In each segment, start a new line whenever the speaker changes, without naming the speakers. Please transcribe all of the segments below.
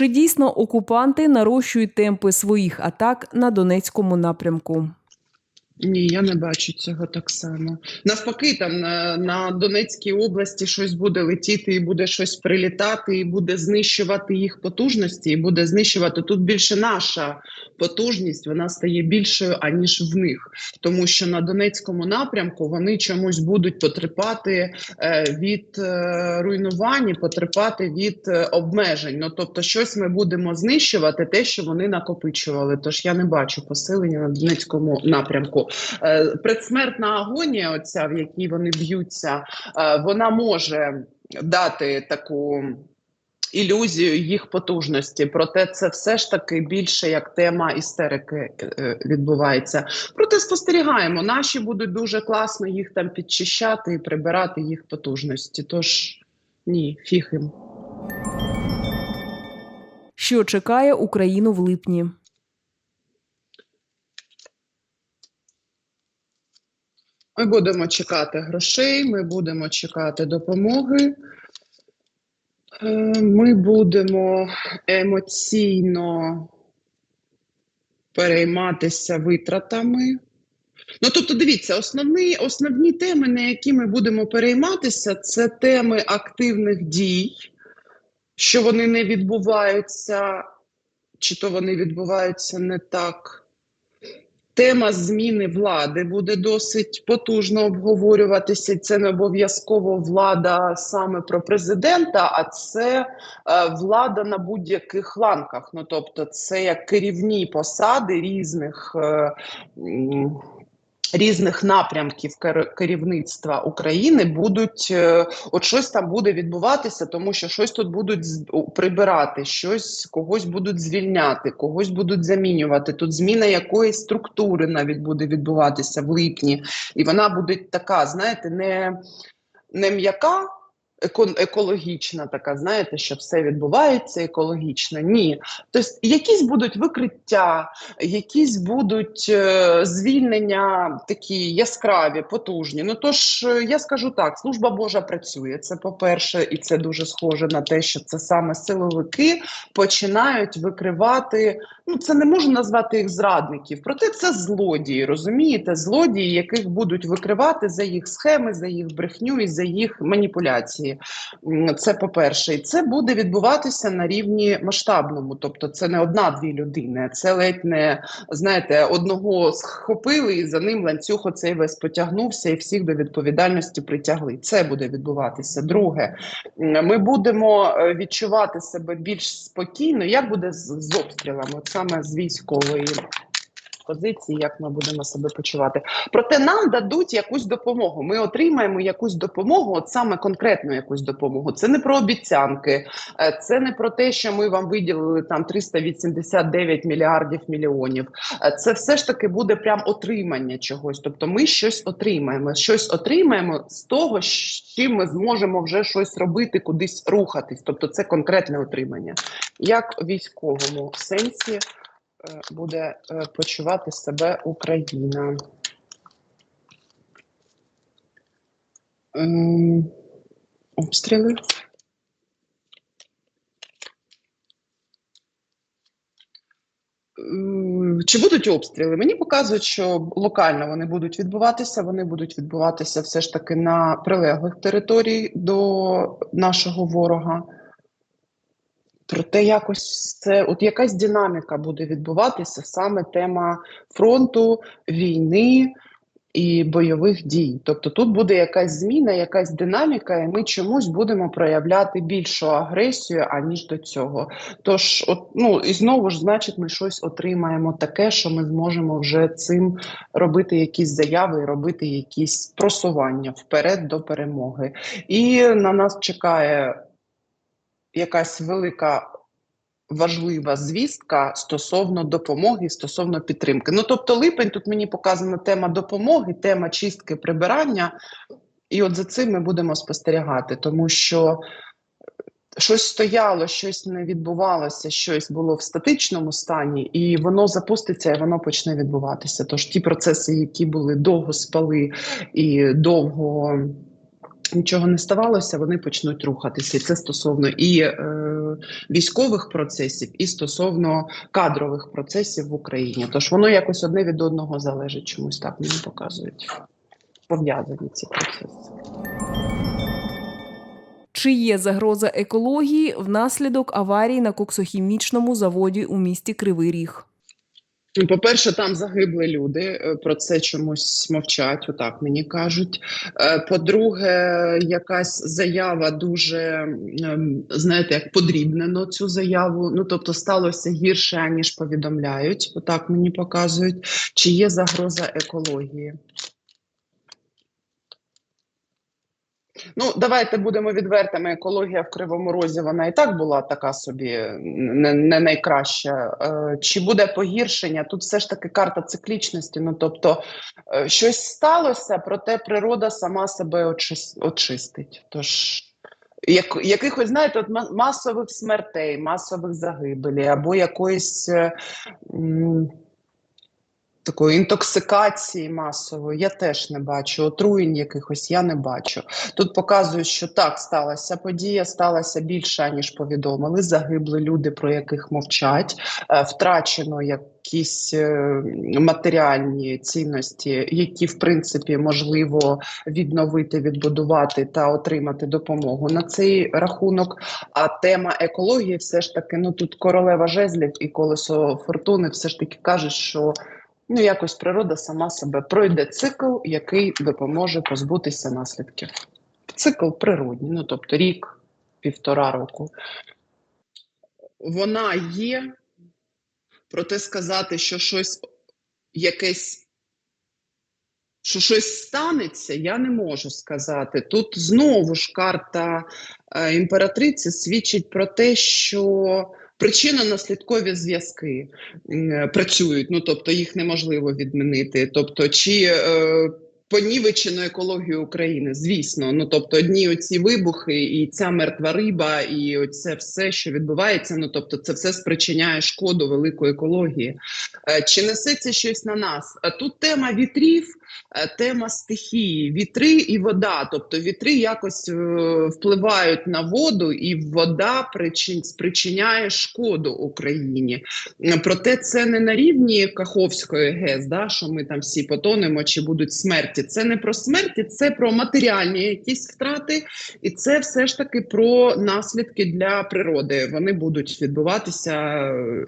Чи дійсно окупанти нарощують темпи своїх атак на Донецькому напрямку?
Ні, я не бачу цього так само. Навпаки, там на, на Донецькій області щось буде летіти, і буде щось прилітати, і буде знищувати їх потужності, і буде знищувати тут більше наша потужність, вона стає більшою аніж в них, тому що на Донецькому напрямку вони чомусь будуть потерпати е, від е, руйнувань, потерпати від е, обмежень. Ну тобто, щось ми будемо знищувати, те, що вони накопичували. Тож я не бачу посилення на Донецькому напрямку. Е, Предсмертна агонія, оця в якій вони б'ються, е, вона може дати таку. Ілюзію їх потужності, проте це все ж таки більше як тема істерики е, відбувається. Проте спостерігаємо, наші будуть дуже класно їх там підчищати і прибирати їх потужності. Тож ні, фіг їм.
Що чекає Україну в липні?
Ми будемо чекати грошей, ми будемо чекати допомоги. Е, Ми будемо емоційно перейматися витратами. Ну, тобто, дивіться, основні, основні теми, на які ми будемо перейматися, це теми активних дій, що вони не відбуваються, чи то вони відбуваються не так. Тема зміни влади буде досить потужно обговорюватися. Це не обов'язково влада саме про президента, а це е, влада на будь-яких ланках. Ну тобто, це як керівні посади різних. Різних напрямків кер- керівництва України будуть е, от щось там буде відбуватися, тому що щось тут будуть прибирати, щось когось будуть звільняти, когось будуть замінювати. Тут зміна якоїсь структури навіть буде відбуватися в липні, і вона буде така, знаєте, не, не м'яка. Еко- Екологічна така, знаєте, що все відбувається екологічно. Ні, тобто якісь будуть викриття, якісь будуть е, звільнення такі яскраві, потужні. Ну тож е, я скажу так: служба Божа працює. Це по-перше, і це дуже схоже на те, що це саме силовики починають викривати. Ну, це не можу назвати їх зрадників, проте це злодії. Розумієте, злодії, яких будуть викривати за їх схеми, за їх брехню і за їх маніпуляції. М, Це по-перше, і це буде відбуватися на рівні масштабному. Тобто, це не одна-дві людини, це ледь не знаєте, одного схопили і за ним ланцюг оцей весь потягнувся, і всіх до відповідальності притягли. Це буде відбуватися. Друге, ми будемо е, відчувати себе більш спокійно. Як буде з, з обстрілами, саме з військової. Позиції, як ми будемо себе почувати, проте нам дадуть якусь допомогу. Ми отримаємо якусь допомогу, от саме конкретну якусь допомогу. Це не про обіцянки, е, це не про те, що ми вам виділили там 389 мільярдів мільйонів. Е, Це все ж таки буде прям отримання чогось. Тобто, ми щось отримаємо, щось отримаємо з того, з чим ми зможемо вже щось робити, кудись рухатись. Тобто, це конкретне отримання, як військовому сенсі буде е, почувати себе Україна. Обстріли. Чи будуть обстріли? Мені показують, що локально вони будуть відбуватися. Вони будуть відбуватися все ж таки на прилеглих територій до нашого ворога. Проте якось це от якась динаміка буде відбуватися саме тема фронту, війни і бойових дій. Тобто тут буде якась зміна, якась динаміка, і ми чомусь будемо проявляти більшу агресію аніж до цього. Тож, от ну і знову ж, значить, ми щось отримаємо таке, що ми зможемо вже цим робити якісь заяви, робити якісь просування вперед до перемоги. І на нас чекає якась велика. Важлива звістка стосовно допомоги, стосовно підтримки. Ну тобто, липень тут мені показана тема допомоги, тема чистки прибирання, і от за цим ми будемо спостерігати, тому що щось стояло, щось не відбувалося, щось було в статичному стані, і воно запуститься, і воно почне відбуватися. Тож ті процеси, які були довго спали і довго нічого не ставалося, вони почнуть рухатися. Це стосовно і е, військових процесів, і стосовно кадрових процесів в Україні. Тож воно якось одне від одного залежить, чомусь так мені показують. Пов'язані ці процеси.
Чи є загроза екології внаслідок аварії на коксохімічному заводі у місті Кривий Ріг?
Ну, По-перше, там загибли люди. е, Про це чомусь мовчать, отак мені кажуть. Е, По-друге, якась заява дуже ем, знаєте, як подрібнено цю заяву. Ну тобто сталося гірше, аніж повідомляють. Отак мені показують. Чи є загроза екології? Ну, давайте будемо відвертими. Екологія в Кривому Розі вона і так була така собі не, не найкраща. Е, чи буде погіршення? Тут все ж таки карта циклічності. Ну тобто е, щось сталося, проте природа сама себе очис- очистить. Тож як, якихось, знаєте, от масових смертей, масових загибелей або якоїсь. е, Такої інтоксикації масової я теж не бачу, отруєнь якихось я не бачу. Тут показують, що так сталася подія, сталася більше, ніж повідомили. Загибли люди, про яких мовчать, е, втрачено якісь е, матеріальні цінності, які в принципі можливо відновити, відбудувати та отримати допомогу на цей рахунок. А тема екології, все ж таки, ну тут королева жезлів і колесо фортуни, все ж таки кажуть, що. Ну, якось природа сама себе пройде цикл, який допоможе позбутися наслідків. Цикл природній, ну тобто рік, півтора року. Вона є, проте сказати, що щось якесь, що щось станеться, я не можу сказати. Тут знову ж карта е, імператриці свідчить про те, що причинно-наслідкові зв'язки працюють, ну тобто їх неможливо відмінити. Тобто, чи е, понівечено екологію України, звісно. Ну тобто, одні оці вибухи, і ця мертва риба, і оце все, що відбувається. Ну тобто, це все спричиняє шкоду великої екології. Е, чи несеться щось на нас? А тут тема вітрів. Е, Тема стихії, вітри і вода. Тобто вітри якось е, впливають на воду, і вода причин, спричиняє шкоду Україні. Проте це не на рівні Каховської ГЕС, да, що ми там всі потонемо чи будуть смерті. Це не про смерті, це про матеріальні якісь втрати, і це все ж таки про наслідки для природи. Вони будуть відбуватися,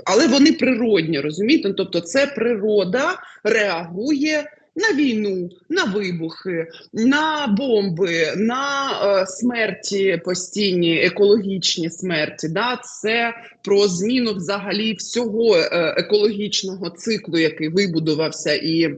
але вони природні, розумієте? Тобто, це природа реагує. На війну, на вибухи, на бомби, на е, смерті постійні, екологічні смерті. Да? Це про зміну взагалі всього е, екологічного циклу, який вибудувався і.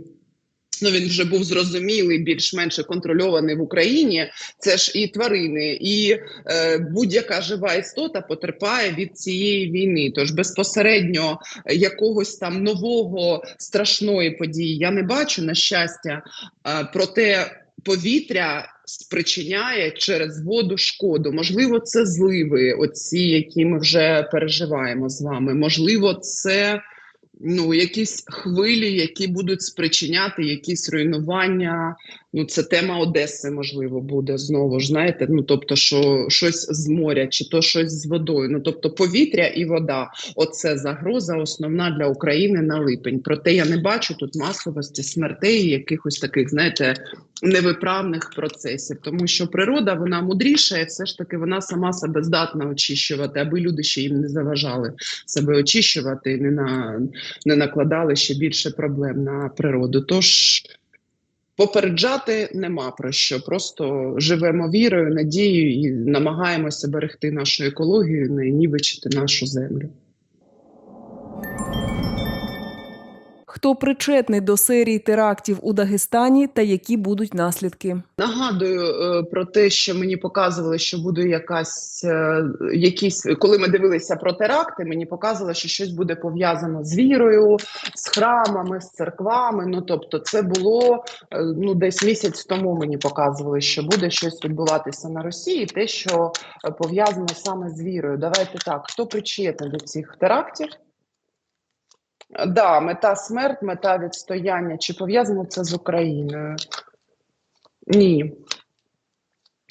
Ну, він вже був зрозумілий, більш-менш контрольований в Україні. Це ж і тварини, і е, будь-яка жива істота потерпає від цієї війни. Тож безпосередньо якогось там нового страшної події я не бачу, на щастя. Е, проте повітря спричиняє через воду шкоду. Можливо, це зливи, оці, які ми вже переживаємо з вами. Можливо, це ну, якісь хвилі, які будуть спричиняти якісь руйнування. Ну, це тема Одеси, можливо, буде знову ж знаєте. Ну тобто, що щось з моря, чи то щось з водою. Ну тобто, повітря і вода. Оце загроза основна для України на липень. Проте я не бачу тут масовості смертей, якихось таких, знаєте, невиправних процесів, тому що природа вона мудріша, і все ж таки вона сама себе здатна очищувати, аби люди ще їм не заважали себе очищувати і не на не накладали ще більше проблем на природу. Тож попереджати нема про що. Просто живемо вірою, надією і намагаємося берегти нашу екологію, не нівичити нашу землю.
Хто причетний до серії терактів у Дагестані та які будуть наслідки?
Нагадую е, про те, що мені показували, що буде якась е, якісь, коли ми дивилися про теракти, мені показували, що щось буде пов'язано з вірою, з храмами, з церквами. Ну тобто, це було е, ну десь місяць тому. Мені показували, що буде щось відбуватися на Росії, те, що пов'язано саме з вірою. Давайте так, хто причетний до цих терактів? Да, мета смерть, мета відстояння. Чи пов'язано це з Україною? Ні.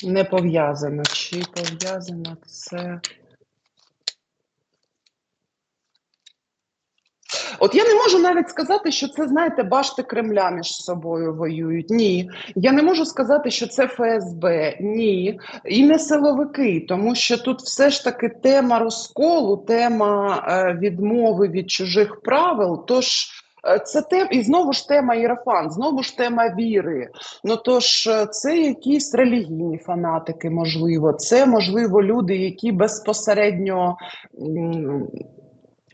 Не пов'язано. Чи пов'язано це? От я не можу навіть сказати, що це, знаєте, башти Кремля між собою воюють. Ні. Я не можу сказати, що це ФСБ. Ні. І не силовики, тому що тут все ж таки тема розколу, тема е, відмови від чужих правил. Тож е, це тем, і знову ж тема Єрофан, знову ж тема віри. Ну тож е, це якісь релігійні фанатики, можливо, це можливо люди, які безпосередньо. м,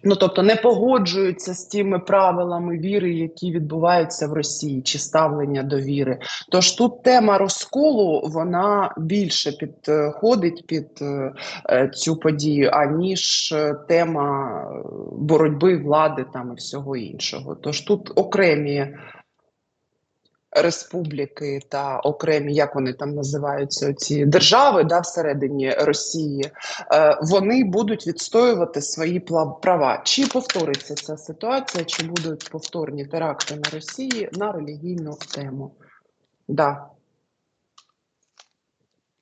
Ну, тобто не погоджуються з тими правилами віри, які відбуваються в Росії, чи ставлення до віри. Тож тут тема розколу вона більше підходить під е, е, цю подію, аніж е, тема е, боротьби влади там і всього іншого. Тож тут окремі республіки та окремі, як вони там називаються, ці держави да, всередині Росії, е, вони будуть відстоювати свої права. Чи повториться ця ситуація, чи будуть повторні теракти на Росії на релігійну тему? Да.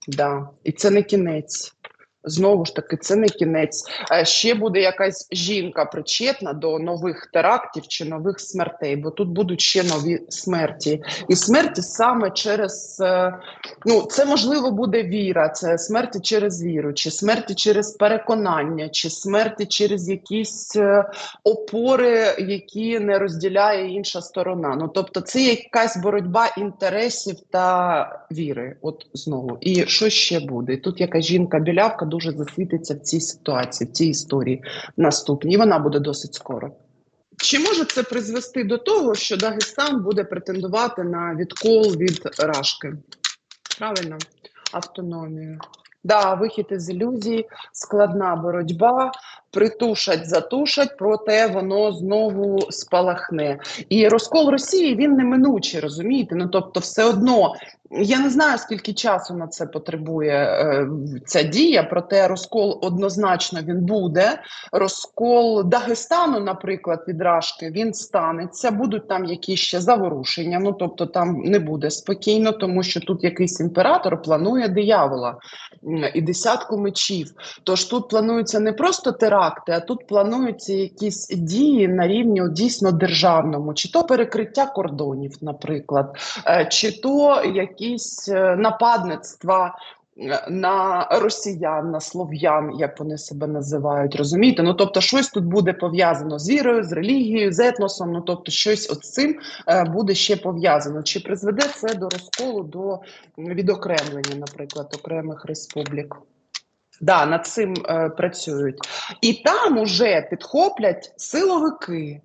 Да. І це не кінець. Знову ж таки, це не кінець. Е, Ще буде якась жінка причетна до нових терактів чи нових смертей, бо тут будуть ще нові смерті. І смерті саме через е, ну це можливо буде віра, це смерті через віру, чи смерті через переконання, чи смерті через якісь е, опори, які не розділяє інша сторона. Ну тобто, це якась боротьба інтересів та віри. От знову. І що ще буде? Тут якась жінка білявка дуже засвітиться в цій ситуації, в цій історії наступній. Вона буде досить скоро. Чи може це призвести до того, що Дагестан буде претендувати на відкол від Рашки? Правильно, автономію. Да, вихід із ілюзій, складна боротьба, притушать, затушать, проте воно знову спалахне. І розкол Росії він неминучий, розумієте? Ну тобто, все одно я не знаю, скільки часу на це потребує е, ця дія, проте розкол однозначно він буде. Розкол Дагестану, наприклад, від Рашки, він станеться. Будуть там якісь ще заворушення. Ну тобто там не буде спокійно, тому що тут якийсь імператор планує диявола і десятку мечів. Тож тут плануються не просто теракти, а тут плануються якісь дії на рівні дійсно державному, чи то перекриття кордонів, наприклад, е, чи то якісь е, нападництва. е, На росіян, на слов'ян, як вони себе називають, розумієте? Ну тобто, щось тут буде пов'язано з вірою, з релігією, з етносом. Ну тобто, щось от з цим буде ще пов'язано. Чи призведе це до розколу, до відокремлення, наприклад, окремих республік? Да, над цим е, працюють. І там уже підхоплять силовики.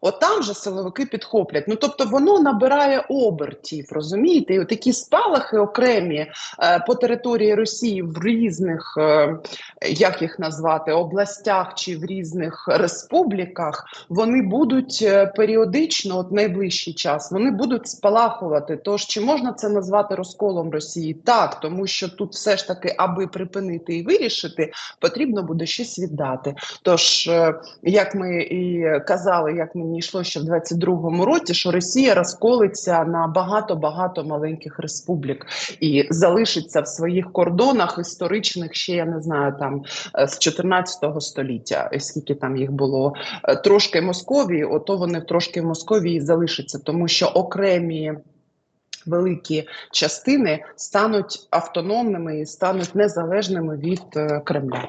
От там же силовики підхоплять. Ну тобто воно набирає обертів, розумієте? І такі спалахи окремі е, по території Росії в різних, е, як їх назвати, областях чи в різних республіках, вони будуть е, періодично, от найближчий час, вони будуть спалахувати. Тож чи можна це назвати розколом Росії? Так, тому що тут все ж таки, аби припинити і вирішити, потрібно буде щось віддати. Тож, е, як ми і казали, як мені йшло ще в 22-му році, що Росія розколиться на багато-багато маленьких республік і залишиться в своїх кордонах історичних, ще я не знаю, там е, з 14 століття, скільки там їх було, е, трошки Московії, ото вони трошки в Московії залишаться, тому що окремі. Великі частини стануть автономними і стануть незалежними від е, Кремля.